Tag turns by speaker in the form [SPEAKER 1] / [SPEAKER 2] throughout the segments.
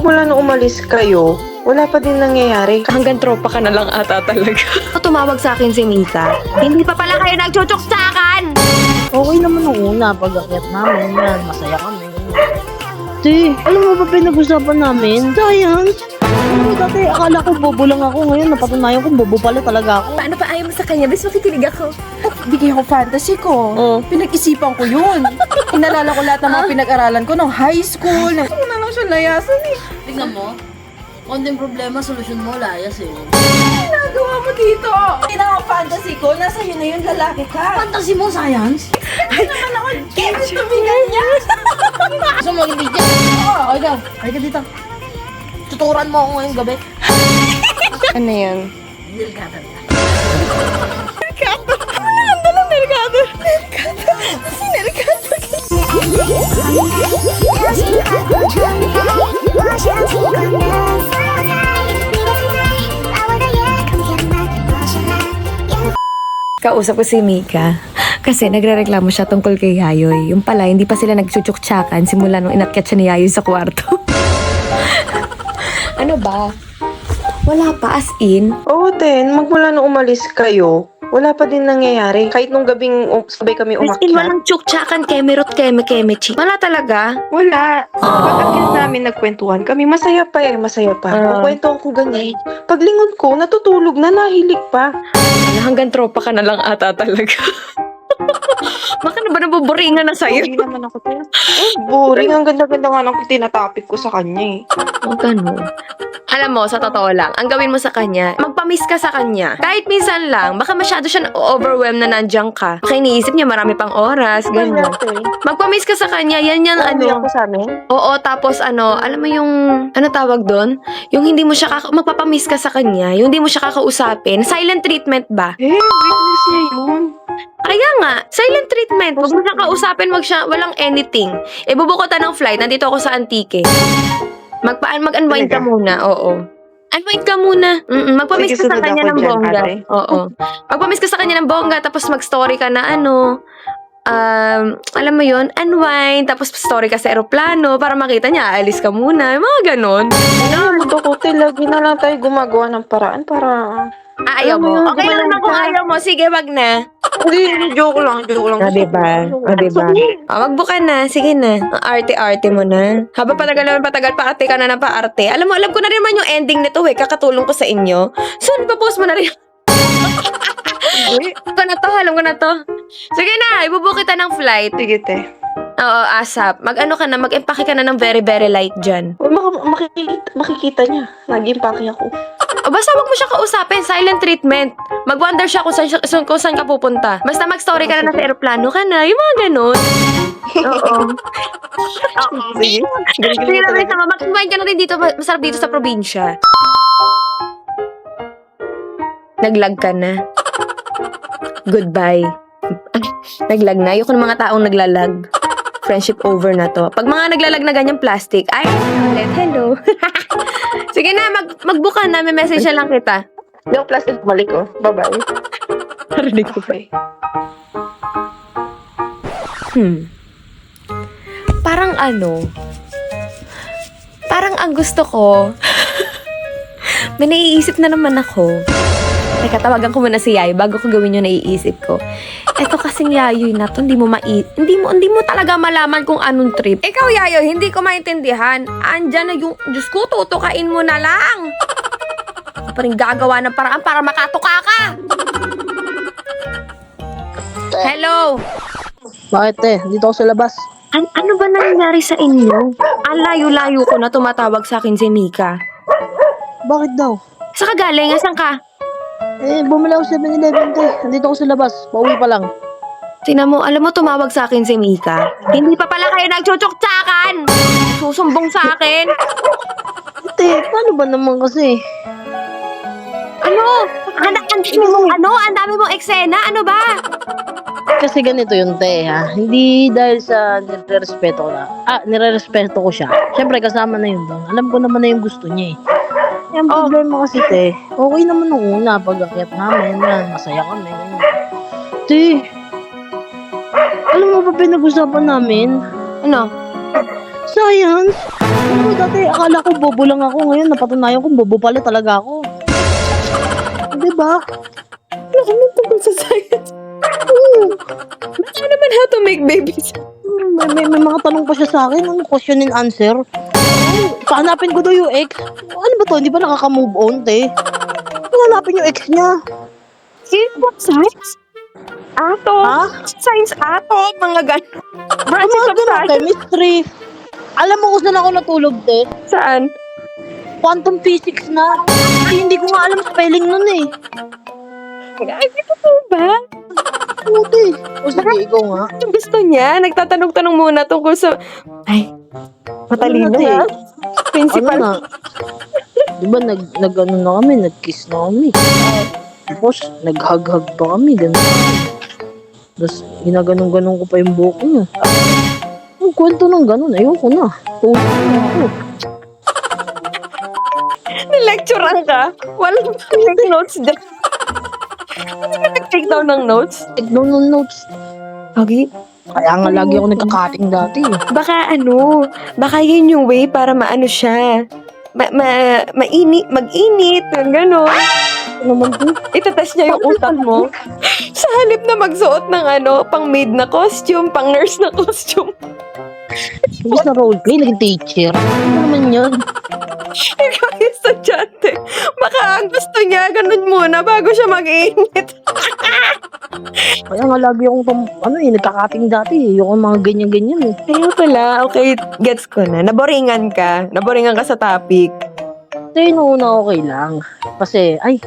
[SPEAKER 1] magmula nung umalis kayo, wala pa din nangyayari.
[SPEAKER 2] Hanggang tropa ka na lang ata talaga. Tumawag sa akin si Mika. Hindi pa pala kayo nagchuchuksakan!
[SPEAKER 3] Okay naman nung una, pag akyat namin, yan, masaya kami. Te, alam mo ba pinag-usapan namin? Science! Ano, dati akala ko bobo lang ako, ngayon napatunayan ko bobo pala talaga ako.
[SPEAKER 2] Paano pa ayaw mo sa kanya? Bis makikinig ako.
[SPEAKER 4] Bigay ko fantasy ko.
[SPEAKER 3] Oh.
[SPEAKER 4] Pinag-isipan ko yun. Inalala ko lahat ng mga pinag-aralan ko nung high school. Hindi lang siya layasan eh.
[SPEAKER 3] Tingnan mo, konting problema, solusyon mo, layas eh.
[SPEAKER 4] Ginagawa mo dito. Hindi na ang fantasy ko. Nasa yun na yun, lalaki ka.
[SPEAKER 3] Fantasy mo, science?
[SPEAKER 4] Hindi naman ako gets tumingan niya.
[SPEAKER 3] Gusto mo hindi dyan? Oo, ikaw, ay ka dito. Tuturan mo ako ngayong gabi.
[SPEAKER 2] Ano yan?
[SPEAKER 3] Delikata na.
[SPEAKER 2] Kausap ko si Mika. Kasi nagre-reklamo siya tungkol kay Yayoy. Yung pala, hindi pa sila nagchuchuktsakan simula nung inakyat siya ni Yayoy sa kwarto. ano ba? Wala pa, as in.
[SPEAKER 1] Oo, Ten, magmula nung umalis kayo, wala pa din nangyayari. Kahit nung gabing um, sabay kami
[SPEAKER 2] As in,
[SPEAKER 1] umakyat.
[SPEAKER 2] walang chuktsakan, kemerot, keme, kemechi. Wala talaga.
[SPEAKER 1] Wala. Pag-akyat namin nagkwentuhan kami, masaya pa eh, masaya pa.
[SPEAKER 2] Ah.
[SPEAKER 1] Kukwento ako ganyan. Paglingon ko, natutulog na, nahilig pa.
[SPEAKER 2] Hanggang tropa ka na lang ata talaga. Baka na ba nabuboringan na sa'yo?
[SPEAKER 1] Hindi naman ako. Ten. Oh, boring. Ang ganda-ganda nga ng tinatapik ko sa kanya eh.
[SPEAKER 2] O ganun. Alam mo, sa totoo lang, ang gawin mo sa kanya, magpamiss ka sa kanya. Kahit minsan lang, baka masyado siya overwhelm na nandiyan ka. Baka iniisip niya marami pang oras, ganyan.
[SPEAKER 1] Ten.
[SPEAKER 2] Magpamiss ka sa kanya, yan yan
[SPEAKER 1] Ano
[SPEAKER 2] ano.
[SPEAKER 1] ako sa amin?
[SPEAKER 2] Oo, tapos ano, alam mo yung, ano tawag doon? Yung hindi mo siya, kaka- magpapamiss ka sa kanya, yung hindi mo siya kakausapin. Silent treatment ba?
[SPEAKER 1] Eh, weakness niya yun.
[SPEAKER 2] Kaya nga, silent treatment. Huwag mo siya kausapin, wag siya, walang anything. E, bubukotan ng flight, nandito ako sa Antique. Magpaan, mag-unwind ka muna, oo. Unwind ka muna. Mm-mm, magpamiss
[SPEAKER 1] Sige,
[SPEAKER 2] ka sa
[SPEAKER 1] sunod
[SPEAKER 2] kanya
[SPEAKER 1] ako
[SPEAKER 2] ng
[SPEAKER 1] dyan,
[SPEAKER 2] bongga.
[SPEAKER 1] ate.
[SPEAKER 2] Oo. Magpamiss ka sa kanya ng bongga, tapos mag-story ka na ano, um, alam mo yon unwind, tapos story ka sa aeroplano para makita niya, aalis ka muna, yung mga ganon.
[SPEAKER 1] Ano, mundo ko, Ten, lagi na lang tayo gumagawa ng paraan para...
[SPEAKER 2] Ah, ayaw
[SPEAKER 1] Alam mo
[SPEAKER 2] mo.
[SPEAKER 1] yun,
[SPEAKER 2] Okay lang naman kung ayaw mo. Sige, wag na.
[SPEAKER 1] Hindi, joke lang, joke lang.
[SPEAKER 2] Ah, diba? Ah, diba? Ah, magbuka na. Sige na. Ang arte-arte mo na. Habang patagal naman patagal, paarte ka na ng paarte. Alam mo, alam ko na rin naman yung ending nito eh. Kakatulong ko sa inyo. Soon, ipapost mo na rin. Ko na to, alam ko na to. Sige na, ibubook kita ng flight.
[SPEAKER 1] Sige, te.
[SPEAKER 2] Oo, ASAP. Mag-ano ka na, mag-empake ka na ng very, very light dyan.
[SPEAKER 1] Uy, maka- makikita, makikita niya. Nag-impake ako.
[SPEAKER 2] Basta wag mo siya kausapin, silent treatment. Mag-wonder siya kung saan, siya- kung saan ka pupunta. Basta mag-story ka na nasa aeroplano ka na, yung mga ganun. Oo.
[SPEAKER 1] Sige.
[SPEAKER 2] Sige na,
[SPEAKER 1] talaga.
[SPEAKER 2] Risa, mag-kumain ka na rin dito. Masarap dito sa probinsya. Naglag ka na. Goodbye. Naglag na. Ayoko ng mga taong naglalag. Friendship over na to. Pag mga naglalag na ganyan plastic, ay, ulit, hello. Sige na, mag magbuka na. May message na lang kita.
[SPEAKER 1] Yung plastic, balik ko. Bye-bye.
[SPEAKER 2] Narinig ko pa.
[SPEAKER 1] Bye.
[SPEAKER 2] Hmm. Parang ano, parang ang gusto ko, may naiisip na naman ako. Teka, tawagan ko muna si Yayo bago ko gawin yung naiisip ko. Eto kasing Yayoy na to, hindi mo mai hindi mo hindi mo talaga malaman kung anong trip. Ikaw Yayo, hindi ko maintindihan. Andyan na yung Diyos ko, tutukain mo na lang. Ano pa rin gagawa ng paraan para makatuka ka? Hello?
[SPEAKER 3] Bakit te? Dito ako sa labas.
[SPEAKER 2] An ano ba nangyari sa inyo? Ang layo-layo ko na tumatawag sa akin si Mika.
[SPEAKER 3] Bakit daw?
[SPEAKER 2] Sa kagaling, asan ka?
[SPEAKER 3] Eh, bumili ako sa 7-Eleven te. Nandito ako sa labas. Pauwi pa lang.
[SPEAKER 2] Tingnan mo, alam mo tumawag sa akin si Mika. Hindi pa pala kayo nagchuchuktsakan! Susumbong sa akin!
[SPEAKER 3] Te, paano ba naman kasi?
[SPEAKER 2] Ano? Ang, ang dami mong ano? Ang dami mong eksena? Ano ba?
[SPEAKER 3] Kasi ganito yun, te, ha? Hindi dahil sa nire-respeto ko na. Ah, nire-respeto ko siya. Siyempre, kasama na yun doon. Alam ko naman na yung gusto niya, eh. Yung
[SPEAKER 2] Oh.
[SPEAKER 3] problema kasi, te, okay naman nung una, pag akyat namin, yan, masaya kami. ganyan. Te, alam mo ba pinag-usapan namin?
[SPEAKER 2] Ano?
[SPEAKER 3] Science! Oo, dati akala ko bobo lang ako. Ngayon napatunayan ko bobo pala talaga ako. Di ba?
[SPEAKER 2] Ano naman tungkol sa science? Baka naman how to make babies.
[SPEAKER 3] May, may, may mga tanong pa siya sa akin. Ano, question and answer. Pahanapin ko daw yung ex. Ano ba to? Hindi ba nakaka-move on, te? Hanapin yung ex niya.
[SPEAKER 2] What science? Ato.
[SPEAKER 3] Ha?
[SPEAKER 2] Science ato. Mga ganun. Branches
[SPEAKER 3] mga
[SPEAKER 2] of
[SPEAKER 3] ganun,
[SPEAKER 2] science.
[SPEAKER 3] chemistry. Alam mo kung saan ako natulog, te?
[SPEAKER 2] Saan?
[SPEAKER 3] Quantum physics na. Ay, hindi ko nga alam spelling nun eh.
[SPEAKER 2] Ay, ito po ba?
[SPEAKER 3] Puti. O sige, ikaw nga.
[SPEAKER 2] Yung gusto niya, nagtatanong-tanong muna tungkol sa... Ay, matalino
[SPEAKER 3] Ano na,
[SPEAKER 2] ha? Principal.
[SPEAKER 3] Ano na? Di ba nag, nag ano na kami, nag-kiss na kami. Tapos, nag-hug-hug pa kami, gano'n. Tapos, ginaganon-ganon ko pa yung buhok niya. Ang kwento ng gano'n, ayoko na. Tulog na ako.
[SPEAKER 2] Lecturean ka? Walang take notes dyan. Hindi ka nag-take down ng notes?
[SPEAKER 3] Take down ng notes.
[SPEAKER 2] Okay.
[SPEAKER 3] Kaya nga lagi ako nagkakating dati.
[SPEAKER 2] Baka ano, baka yun yung way para maano siya. Ma, ma, mainit, mag-init, gano'n.
[SPEAKER 3] Ano naman to?
[SPEAKER 2] Itatest niya yung utak mo. Sa halip na magsuot ng ano, pang maid na costume, pang nurse na costume.
[SPEAKER 3] Imbis na roleplay, naging teacher. Ano naman yun?
[SPEAKER 2] Ikaw yung estudyante. Baka ang gusto niya, ganun muna bago siya mag-init.
[SPEAKER 3] Kaya nga lagi akong, tum- ano eh, nagkakating dati eh. Ayoko mga ganyan-ganyan eh.
[SPEAKER 2] Kaya pala, okay, gets ko na. Naboringan ka. Naboringan ka sa topic.
[SPEAKER 3] Kasi noona okay lang. Kasi, ay,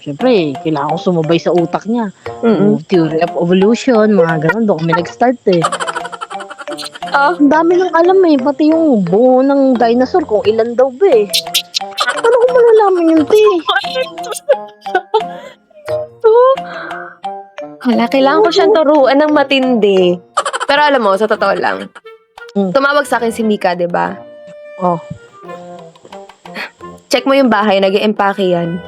[SPEAKER 3] syempre, kailangan ko sumabay sa utak niya.
[SPEAKER 2] Mm-mm.
[SPEAKER 3] Yung Theory of evolution, mga ganun. Doon kami nag-start eh.
[SPEAKER 2] Oh,
[SPEAKER 3] Ang dami nang alam eh. Pati yung buo ng dinosaur, kung ilan daw ba eh. Paano ko malalaman yun, te?
[SPEAKER 2] Hala, kailangan ko siyang turuan ng matindi. Pero alam mo, sa totoo lang,
[SPEAKER 3] Mm.
[SPEAKER 2] tumawag sa akin si Mika, di ba?
[SPEAKER 3] Oh.
[SPEAKER 2] Check mo yung bahay, nag empake yan.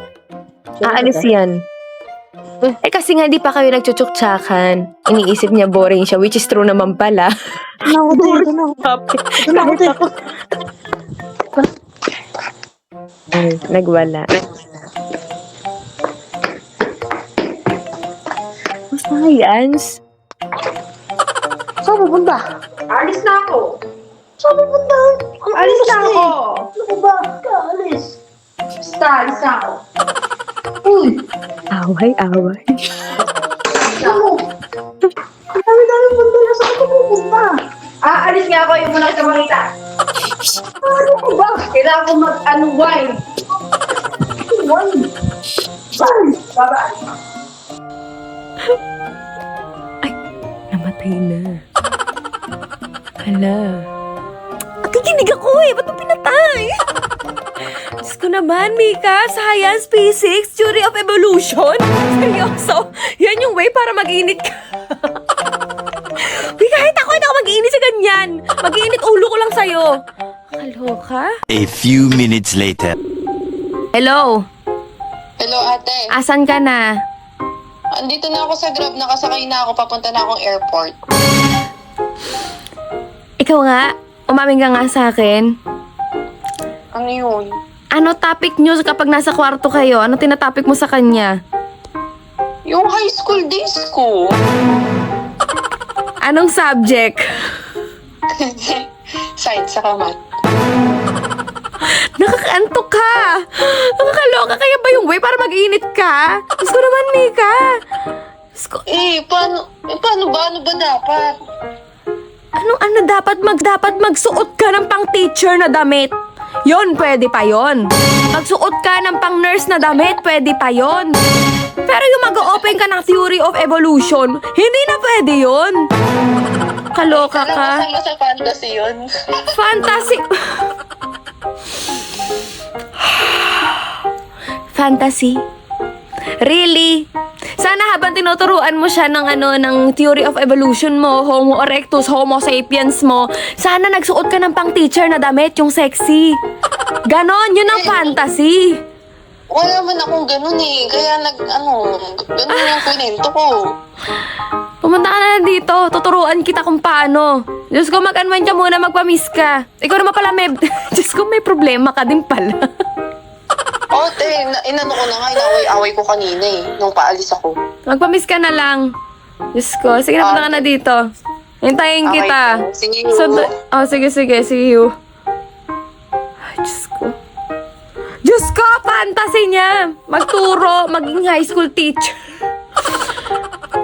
[SPEAKER 2] Aalis yan.
[SPEAKER 3] Eh.
[SPEAKER 2] Eh kasi nga di pa kayo nagchuchuktsakan. Iniisip niya boring siya, which is true naman pala.
[SPEAKER 3] Ito na ako, te. Ito na ako. Ito na ako, te.
[SPEAKER 2] Ay, nagwala. Science?
[SPEAKER 3] Saan pupunta?
[SPEAKER 4] Alis na ako.
[SPEAKER 3] Saan pupunta? Ang
[SPEAKER 4] Alis na
[SPEAKER 3] eh.
[SPEAKER 4] ako.
[SPEAKER 3] Ano ba? Kaalis.
[SPEAKER 4] Basta, alis na ako. Uy!
[SPEAKER 2] Away, away.
[SPEAKER 3] Ano? Ang dami-dami punta na saan ka pupunta?
[SPEAKER 4] Ah, alis nga ako. Yung muna kita makita.
[SPEAKER 3] Ano ko ba?
[SPEAKER 4] Kailangan ko mag-unwind.
[SPEAKER 3] Why?
[SPEAKER 4] Saan? Baba.
[SPEAKER 2] Namatay na. Hala. Nakikinig ako eh. Ba't mo pinatay? Diyos ko naman, Mika. Science, physics, theory of evolution. Seryoso. Yan yung way para mag-init ka. Uy, kahit ako, hindi ako mag-iinit sa ganyan. Mag-iinit ulo ko lang sa'yo. Kaloka?
[SPEAKER 5] A few minutes later.
[SPEAKER 2] Hello?
[SPEAKER 6] Hello ate,
[SPEAKER 2] Asan ka na?
[SPEAKER 6] andito na ako sa Grab, nakasakay na ako, papunta na akong airport.
[SPEAKER 2] Ikaw nga, umamin ka nga sa akin.
[SPEAKER 6] Ano yun?
[SPEAKER 2] Ano topic nyo kapag nasa kwarto kayo? Ano tinatopic mo sa kanya?
[SPEAKER 6] Yung high school days ko.
[SPEAKER 2] Anong subject?
[SPEAKER 6] Science sa kamat.
[SPEAKER 2] Nakakaantok ka! Nakakaloka kaya ba yung way para mag-init ka? Ko naman, Mika! Ko,
[SPEAKER 6] Eh, paano, eh, paano ba? Ano ba dapat?
[SPEAKER 2] anong ano dapat mag dapat magsuot ka ng pang teacher na damit? Yon, pwede pa yon. Magsuot ka ng pang nurse na damit, pwede pa yon. Pero yung mag-open ka ng theory of evolution, hindi na pwede yon. Kaloka
[SPEAKER 6] Alam mo,
[SPEAKER 2] ka.
[SPEAKER 6] sama sa fantasy yun.
[SPEAKER 2] Fantasy. Fantasy? Really? Sana habang tinuturuan mo siya ng ano ng theory of evolution mo, Homo erectus, Homo sapiens mo, sana nagsuot ka ng pang teacher na damit, yung sexy. Ganon, yun ang fantasy.
[SPEAKER 6] Wala man akong ganun eh. Kaya nag, ano, ganun yung kwento ko.
[SPEAKER 7] Pumunta ka na dito. Tuturuan kita kung paano. Diyos ko, mag-unwind ka muna, magpamiss ka. Ikaw naman pala may... Diyos ko, may problema ka din pala.
[SPEAKER 1] Oh, te, na- inano ko na nga, inaway-away ko kanina eh, nung paalis ako.
[SPEAKER 7] Magpamiss ka na lang. Diyos ko, sige na punta ka na dito. Hintayin
[SPEAKER 1] Okay,
[SPEAKER 7] kita.
[SPEAKER 1] te. Sige,
[SPEAKER 7] So,
[SPEAKER 1] Yu.
[SPEAKER 7] oh, sige, sige. See you. Ay, Diyos ko. Diyos ko, fantasy niya. Magturo, maging high school teacher.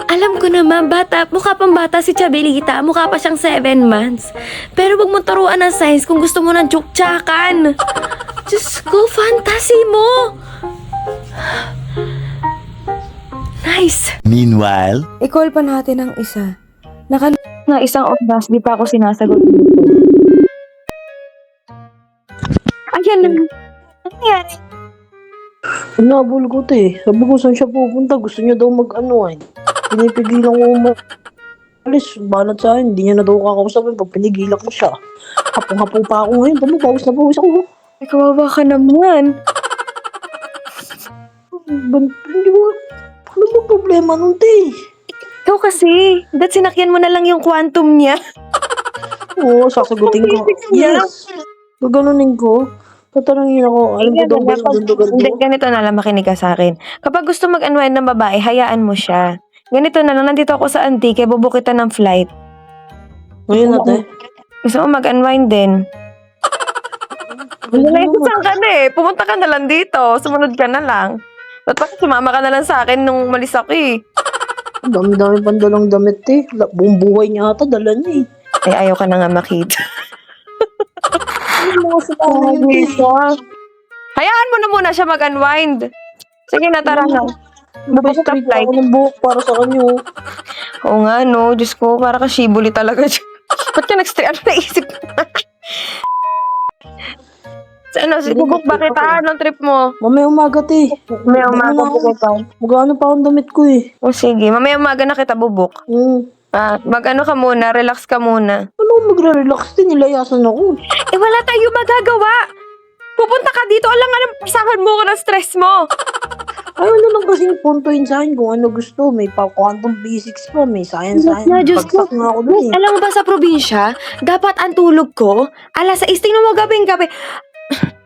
[SPEAKER 7] Alam ko naman, bata, mukha pang bata si Chabelita. Mukha pa siyang seven months. Pero wag mo turuan ng science kung gusto mo ng tsuktsakan. Diyos ko, fantasy mo. Nice.
[SPEAKER 5] Meanwhile,
[SPEAKER 2] I-call pa natin ang isa. Nakal na isang oras, di pa ako sinasagot.
[SPEAKER 7] Ayan na. Nangyari.
[SPEAKER 3] Inabol ko to eh. Sabi ko saan siya pupunta. Gusto niya daw mag-ano eh. Pinipigilan ko umalis. Banat sa akin. Hindi niya na daw kakausapin pag pinigilan ko siya. Hapong-hapo pa ako ngayon. Tama, pawis na pawis ako.
[SPEAKER 2] Ay, kawawa ka naman.
[SPEAKER 3] Hindi mo... Ano ba problema nun, te?
[SPEAKER 2] Ikaw kasi, dat sinakyan mo na lang yung quantum niya.
[SPEAKER 3] Oo, sasagutin ko. Yes. Gaganunin ko. Tatanungin ako. Alam ko daw ba yung dundugan
[SPEAKER 2] Hindi,
[SPEAKER 3] ko?
[SPEAKER 2] ganito na lang, makinig ka sa akin. Kapag gusto mag-unwind ng babae, hayaan mo siya. Ganito na lang, nandito ako sa Antique, bubuk kita ng flight.
[SPEAKER 3] Ngayon na, te.
[SPEAKER 2] Gusto mo mag-unwind din? Wala
[SPEAKER 3] naman.
[SPEAKER 2] saan ka na eh. Pumunta ka na lang dito. Sumunod ka na lang. Pa sumama ka na lang sa akin nung malis ako eh?
[SPEAKER 3] Dami-dami pang dalang damit. La- Buong buhay niya ata, dala niya eh.
[SPEAKER 2] Ay, ayaw ka na nga makita.
[SPEAKER 3] Ano?
[SPEAKER 2] Hayaan mo na muna siya mag-unwind. Sige na, tara na. Bubuk ka
[SPEAKER 3] Nagpa-street
[SPEAKER 2] flight.
[SPEAKER 3] ako ng buhok para sa kanya. oh.
[SPEAKER 2] Oo nga, no. Diyos ko, para ka shibuli talaga. Ba't ka nag-stay? Ano naisip mo? Sa ano,
[SPEAKER 3] Sige,
[SPEAKER 2] bubuk ba
[SPEAKER 3] trip
[SPEAKER 2] kita?
[SPEAKER 3] ako.
[SPEAKER 2] Anong trip mo?
[SPEAKER 3] Mamaya umaga, te.
[SPEAKER 2] May umaga
[SPEAKER 3] Ano
[SPEAKER 2] po
[SPEAKER 3] ako?
[SPEAKER 2] kita.
[SPEAKER 3] Mag-ano pa akong damit ko eh.
[SPEAKER 2] O sige, mamaya umaga na kita bubuk.
[SPEAKER 3] Hmm.
[SPEAKER 2] Ah, mag-ano ka muna, relax ka muna.
[SPEAKER 3] Ano magre-relax din? Nilayasan ako.
[SPEAKER 2] Eh, wala tayong magagawa. Pupunta ka dito, alam nga nang pasahan mo ko ng stress mo.
[SPEAKER 3] Ayaw na lang kasing puntuin sa akin kung ano gusto. May pa quantum physics pa, may science science.
[SPEAKER 2] Na, Diyos ko.
[SPEAKER 3] Bagsak nga ako dun eh.
[SPEAKER 2] Alam mo ba sa probinsya, dapat ang tulog ko, alas 6, tingnan mo gabing gabi.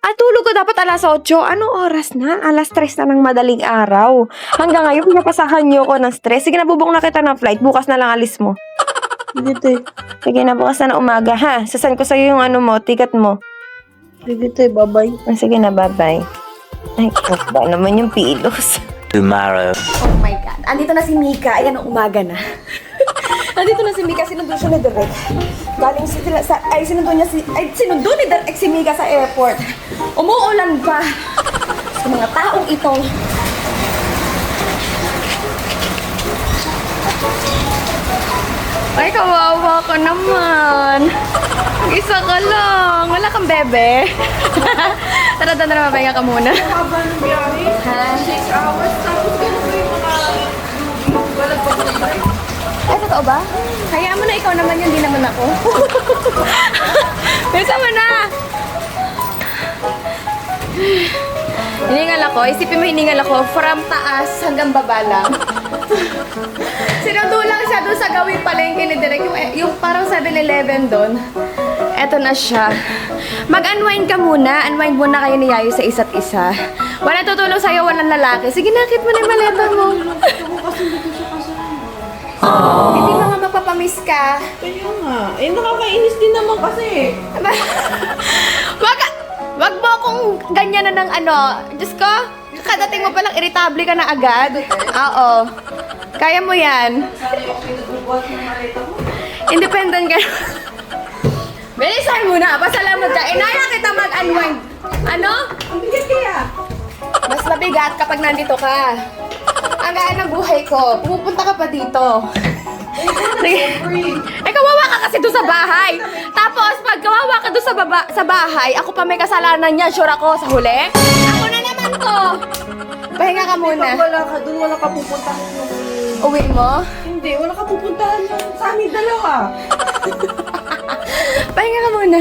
[SPEAKER 2] Ang tulog ko dapat alas 8. Anong oras na? Alas 3 na ng madaling araw. Hanggang ngayon, pinapasahan niyo ko ng stress. Sige na, bubok na kita ng flight. Bukas na lang alis mo.
[SPEAKER 3] Sige, te.
[SPEAKER 2] Sige na, bukas na ng umaga, ha? Sasan ko sa'yo yung ano mo, ticket mo.
[SPEAKER 3] Sige, te. Bye-bye.
[SPEAKER 2] Ah, Sige na, bye-bye. Ay, ba naman yung pilos.
[SPEAKER 5] tomorrow.
[SPEAKER 7] Oh my God. Andito na si Mika. Ayan, ang umaga na. Andito na si Mika. Sinundo siya ni Derek. Galing si, sila sa... Ay, sinundo niya si... Ay, sinundo ni Derek si Mika sa airport. Umuulan pa. Sa mga taong ito. Ay, kawawa ka naman. Isa ka lang. Wala kang bebe. tara, tara, tara, mapahinga ka muna. Ay, totoo ba? Hayaan mo na ikaw naman yun, di naman ako. Bisa mo na! Hiningal ako. Isipin mo hiningal ako from taas hanggang baba lang. Sinundo lang siya doon sa gawing palengke ni Direk. Yung, yung parang 7-Eleven doon. Eto na siya. Mag-unwind ka muna. Unwind muna kayo ni Yayo sa isa't isa. Wala tutulong sa'yo, walang lalaki. Sige, nakit mo na yung maleta mo. Hindi mo nga magpapamiss ka.
[SPEAKER 4] Kaya nga. Eh, nakakainis din naman kasi.
[SPEAKER 7] wag, wag mo akong ganyan na ng ano. Diyos ko, kadating mo palang irritable ka na agad. Oo. Kaya mo yan. Independent ka. Bilisan mo na. Pasalamat ka. Inaya kita mag-unwind. Ano?
[SPEAKER 4] Ang bigat kaya.
[SPEAKER 7] Mas mabigat kapag nandito ka. Ang gaan ng buhay ko. Pumupunta ka pa dito. Ay, kawawa ka kasi doon sa bahay. Tapos, pag kawawa ka doon sa, baba, sa bahay, ako pa may kasalanan niya. Sure ako sa huli. Ako na naman to. Pahinga ka muna.
[SPEAKER 4] Pag wala ka dun, wala ka pupuntahan yung...
[SPEAKER 7] Uwi mo.
[SPEAKER 4] Hindi, wala ka pupuntahan yung sa amin dalawa.
[SPEAKER 7] Pahinga ka muna.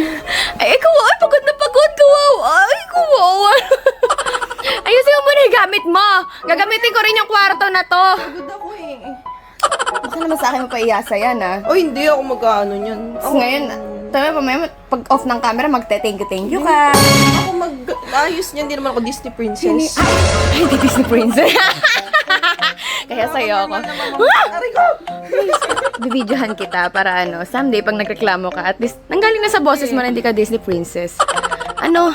[SPEAKER 7] Ay, ikaw, ay, pagod na pagod. Kawawa. Ay, kawawa. Ayusin mo muna yung gamit mo. Gagamitin ko rin yung kwarto na to.
[SPEAKER 4] Pagod ako eh.
[SPEAKER 7] Baka naman sa akin mapaiasa yan, ah.
[SPEAKER 4] O hindi ako mag-ano niyan.
[SPEAKER 7] Tapos ngayon, tayo pa pag off ng camera, magte-thank you, thank you ka.
[SPEAKER 4] Ako mag-ayos niyan. Hindi naman ako Disney princess.
[SPEAKER 7] Ay, di Disney princess. Kaya sa'yo ako.
[SPEAKER 4] Aray ko!
[SPEAKER 7] Bibidyohan kita para ano, someday pag nagreklamo ka, at least nanggaling na sa boses mo na hindi ka Disney princess. Ano?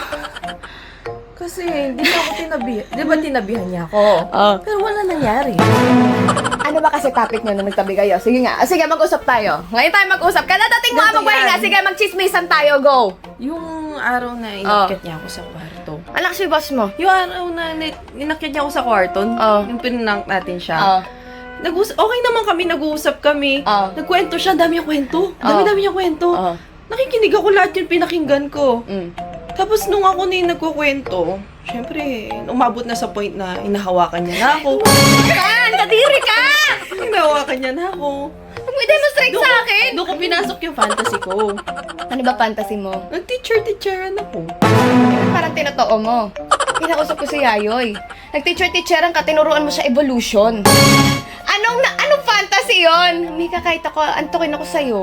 [SPEAKER 8] Kasi hindi na ako tinabihan. Di ba tinabihan niya ako?
[SPEAKER 7] Oh.
[SPEAKER 8] Pero wala nangyari.
[SPEAKER 7] Ano ba kasi topic nyo na nagtabi kayo? Sige nga, ah, sige mag-usap tayo. Ngayon tayo mag-usap. Kadadating mo nga
[SPEAKER 8] Ganito
[SPEAKER 7] magpahinga.
[SPEAKER 8] yan.
[SPEAKER 7] Sige, magchismisan tayo, go!
[SPEAKER 8] Yung araw na inakyat niya ako sa kwarto.
[SPEAKER 7] Anak si boss mo.
[SPEAKER 8] Yung araw na ni- inakyat niya ako sa kwarto,
[SPEAKER 7] Oh.
[SPEAKER 8] yung pinank natin siya.
[SPEAKER 7] Oh.
[SPEAKER 8] Nag okay naman kami, nag-uusap kami.
[SPEAKER 7] Oh.
[SPEAKER 8] Nagkwento siya, dami niya kwento. Dami-dami niya kwento.
[SPEAKER 7] Oh.
[SPEAKER 8] Nakikinig ako lahat yung pinakinggan ko.
[SPEAKER 7] Mm.
[SPEAKER 8] Tapos nung ako na yung nagkukwento, syempre, umabot na sa point na inahawakan niya na ako.
[SPEAKER 7] Kan, kadiri ka!
[SPEAKER 8] inahawakan niya na ako.
[SPEAKER 7] Huwag mo i-demonstrate sa akin!
[SPEAKER 8] Doon ko pinasok yung fantasy ko.
[SPEAKER 7] Ano ba fantasy mo?
[SPEAKER 8] Nag-teacher-teacheran ako.
[SPEAKER 7] Tinotoo mo. Kinausap ko si Yayoy. Nag-teacher-teacheran ka, tinuruan mo siya evolution. Anong, na, anong fantasy yon? Mika, kahit ako, antukin ako sa'yo.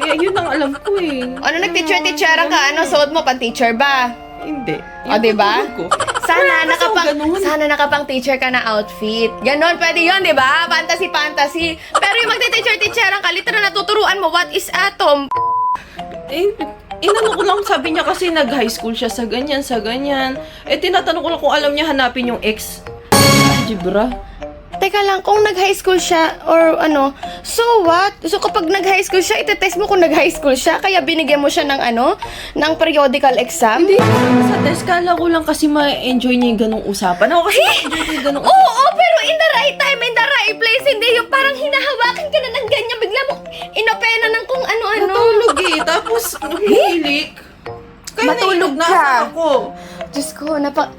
[SPEAKER 8] Eh, yun ang alam ko eh.
[SPEAKER 7] Ano, nag-teacher-teacheran ka? Ano, suot mo, pan-teacher ba?
[SPEAKER 8] Hindi.
[SPEAKER 7] O, diba?
[SPEAKER 8] Yung ko.
[SPEAKER 7] Sana
[SPEAKER 8] Wala
[SPEAKER 7] nakapang,
[SPEAKER 8] ganun.
[SPEAKER 7] sana nakapang teacher ka na outfit. Ganon, pwede yun, di ba? Fantasy, fantasy. Pero yung magte-teacher-teacheran ka, literal natuturuan mo, what is atom?
[SPEAKER 8] Eh, inano ko lang, sabi niya kasi nag-high school siya sa ganyan, sa ganyan. Eh, tinatanong ko lang kung alam niya hanapin yung ex. Algebra.
[SPEAKER 7] Teka lang, kung nag-high school siya, or ano, so what? So kapag nag-high school siya, itetest mo kung nag-high school siya, kaya binigyan mo siya ng ano, ng periodical exam?
[SPEAKER 8] Hindi, sa test, kala ko lang kasi ma-enjoy niya yung ganong usapan. Ako kasi ma-enjoy ko yung ganong
[SPEAKER 7] Oo, pero in the right time, in the right place, hindi yung parang hinahawakan ka na ng ganyan, bigla mo inopena ng kung ano-ano.
[SPEAKER 8] Natulog eh, tapos humilik. Kaya
[SPEAKER 7] Matulog
[SPEAKER 8] na
[SPEAKER 7] ka.
[SPEAKER 8] ako.
[SPEAKER 7] Diyos ko, napa...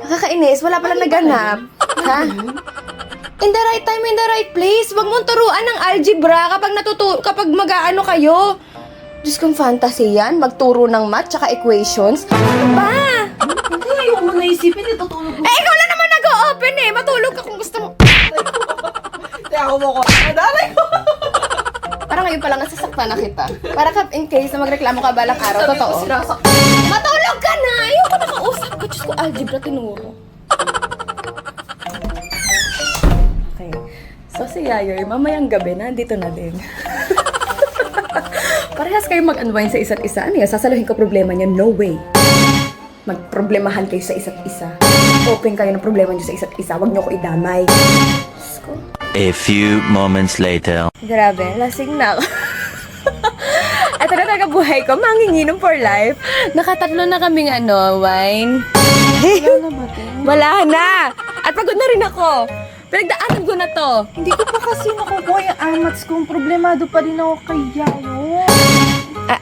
[SPEAKER 7] Nakakainis, wala pala naganap. Ha? In the right time, in the right place. Huwag mong turuan ng algebra kapag natutu kapag mag-aano kayo. Diyos kong fantasy yan, magturo ng math tsaka equations. Ano ba?
[SPEAKER 8] Hindi, ayoko mo naisipin, itutulog ko.
[SPEAKER 7] Eh, ikaw lang naman nag-open eh. Matulog ka kung gusto mo.
[SPEAKER 8] Kaya ako mo ko. Nadalay ko.
[SPEAKER 7] Parang ngayon pa lang nasasaktan na kita. Para ka, in case na magreklamo ka balang araw,
[SPEAKER 8] Sabi ko,
[SPEAKER 7] totoo.
[SPEAKER 8] sinasak-
[SPEAKER 7] Matulog ka na! Ayoko nakausap ka. Diyos ko, algebra tinuro. Okay. So si Yayoy, mamayang gabi, nandito na din. Parehas kayo mag-unwind sa isa't isa. Ano yan? Sasaluhin ko problema niya? No way. Magproblemahan kayo sa isa't isa. Open kayo ng problema niyo sa isa't isa. Huwag niyo ko idamay. Diyos ko.
[SPEAKER 5] A few moments later.
[SPEAKER 7] Grabe, lasing na ako. Ito na talaga buhay ko, manginginom for life. Nakatatlo na kaming ano, wine. Wala na! At pagod na rin ako. Pinagdaanan ko na to.
[SPEAKER 8] Hindi ko pa kasi nakukuha yung amats kong problemado pa rin ako kay Yayo.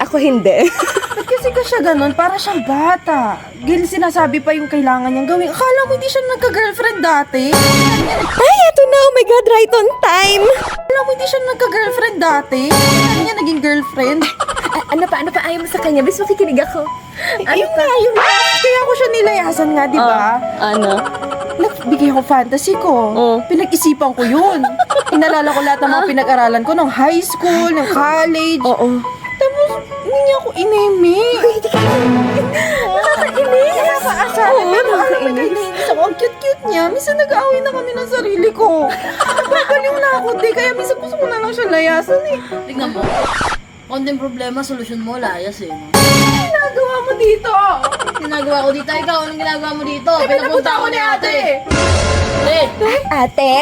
[SPEAKER 7] Ako hindi.
[SPEAKER 8] Ba't kasi ka siya ganun? Para siyang bata. Gil sinasabi pa yung kailangan niyang gawin. Akala mo hindi siya nagka-girlfriend dati?
[SPEAKER 7] Ay, eto na! Oh my God, right on time!
[SPEAKER 8] Akala mo hindi siya nagka-girlfriend dati? Ano niya naging girlfriend?
[SPEAKER 7] Ah, ano pa, ano pa ayaw mo sa kanya? Bis makikinig ako. Ano
[SPEAKER 8] Ayun nga, yun nga. Kaya ako siya nilayasan nga, di ba?
[SPEAKER 7] Ano?
[SPEAKER 8] Nagbigay ako fantasy ko.
[SPEAKER 7] Oh.
[SPEAKER 8] Pinag-isipan ko yun. Inalala ko lahat ng mga pinag-aralan ko ng high school, ng college.
[SPEAKER 7] Oo.
[SPEAKER 8] Hindi niya ako inimi.
[SPEAKER 7] Nakakainis!
[SPEAKER 8] Nakakaasar.
[SPEAKER 7] Oo,
[SPEAKER 8] Pero alam mo,
[SPEAKER 7] nakakainis.
[SPEAKER 8] ako. Ang cute-cute niya. Minsan nag-aaway na kami ng sarili ko. Babaliw na ako, di. Kaya minsan gusto ko na lang siya layasan eh.
[SPEAKER 9] Tingnan mo. Konting problema, solusyon mo, layas eh. no?
[SPEAKER 8] Ginagawa mo dito.
[SPEAKER 9] Ginagawa ko dito. Ikaw, anong ginagawa mo dito?
[SPEAKER 8] Eh, pinapunta ako ni ate.
[SPEAKER 9] Eh,
[SPEAKER 7] Ate?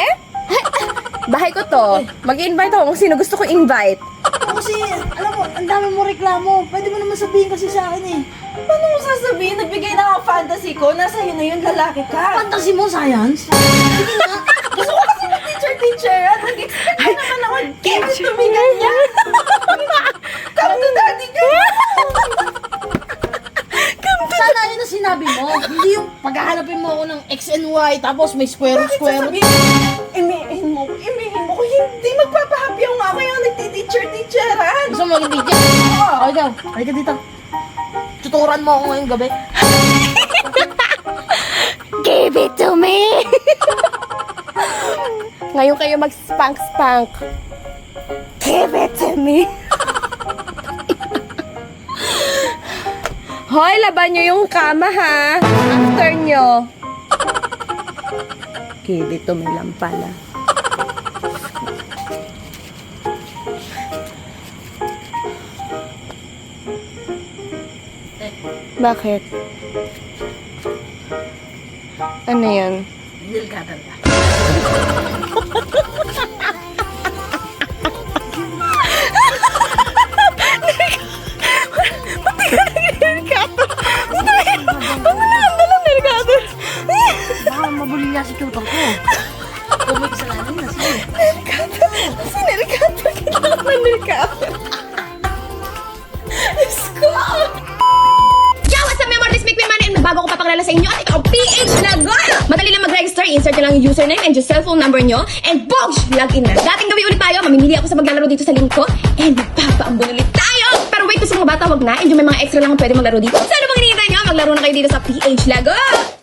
[SPEAKER 7] Bahay ko to. Mag-invite ako kung sino gusto ko invite.
[SPEAKER 9] Kasi, alam mo, ang dami mo reklamo. Pwede mo naman sabihin kasi sa akin eh.
[SPEAKER 8] Paano mo sasabihin? Nagbigay na ako fantasy ko. Nasa iyo na yun, lalaki ka.
[SPEAKER 9] Fantasy mo, science?
[SPEAKER 8] Gusto ko kasi mag-teacher-teacher. Nag-expect na naman ako. Give it to me ganyan. Come to daddy ka.
[SPEAKER 9] Sana yun ang sinabi mo. Hindi yung paghahanapin mo ako ng X and Y, tapos may square root, square root.
[SPEAKER 8] Sasabihin, nagti-teacher-teacheran.
[SPEAKER 9] Gusto mo maging teacher? Oo. Ikaw. Halika dito. Tuturan mo ako ngayong gabi.
[SPEAKER 7] Give it to me! Ngayon kayo mag-spank-spank.
[SPEAKER 10] Etsemi. Hoy, laban nyo yung kama ha. After nyo. Okay, dito may lampala. Bakit? Ano yan?
[SPEAKER 9] Baka
[SPEAKER 7] username and yung cellphone number nyo and boom! Login na. Dating gabi ulit tayo, mamimili ako sa maglalaro dito sa link ko and magpapaambon ulit tayo! Pero wait, gusto mga bata, wag na and yung may mga extra lang ang pwede maglaro dito. So ano hinihintay nyo? Maglaro na kayo dito sa PH Lagol!